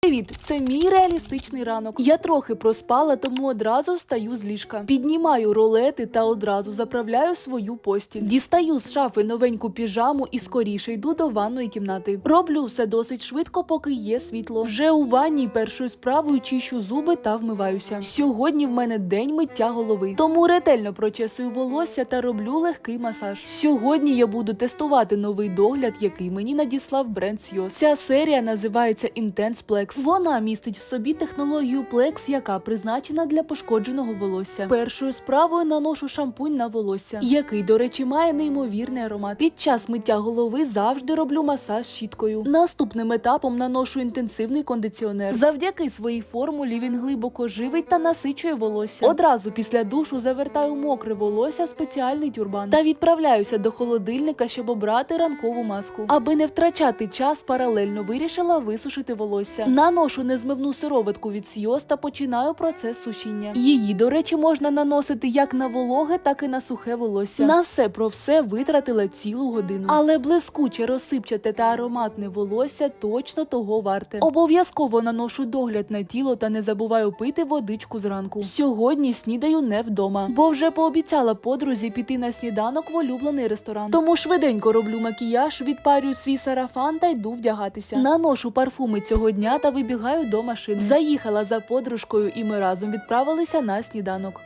Привіт, це мій реалістичний ранок. Я трохи проспала, тому одразу встаю з ліжка. Піднімаю ролети та одразу заправляю свою постіль. Дістаю з шафи новеньку піжаму і скоріше йду до ванної кімнати. Роблю все досить швидко, поки є світло. Вже у ванній першою справою чищу зуби та вмиваюся. Сьогодні в мене день миття голови, тому ретельно прочесую волосся та роблю легкий масаж. Сьогодні я буду тестувати новий догляд, який мені надіслав бренд Сйоз. Ця серія називається Intense Plex. Вона містить в собі технологію Plex, яка призначена для пошкодженого волосся. Першою справою наношу шампунь на волосся, який, до речі, має неймовірний аромат. Під час миття голови завжди роблю масаж щіткою. Наступним етапом наношу інтенсивний кондиціонер. Завдяки своїй формулі він глибоко живить та насичує волосся. Одразу після душу завертаю мокре волосся в спеціальний тюрбан та відправляюся до холодильника, щоб обрати ранкову маску. Аби не втрачати час, паралельно вирішила висушити волосся. Наношу незмивну сироватку від Сйоз та починаю процес сушіння. Її, до речі, можна наносити як на вологе, так і на сухе волосся. На все про все витратила цілу годину. Але блискуче, розсипчате та ароматне волосся точно того варте. Обов'язково наношу догляд на тіло та не забуваю пити водичку зранку. Сьогодні снідаю не вдома, бо вже пообіцяла подрузі піти на сніданок в улюблений ресторан. Тому швиденько роблю макіяж, відпарюю свій сарафан та йду вдягатися. Наношу парфуми цього дня та вибігаю до машини. Заїхала за подружкою, і ми разом відправилися на сніданок.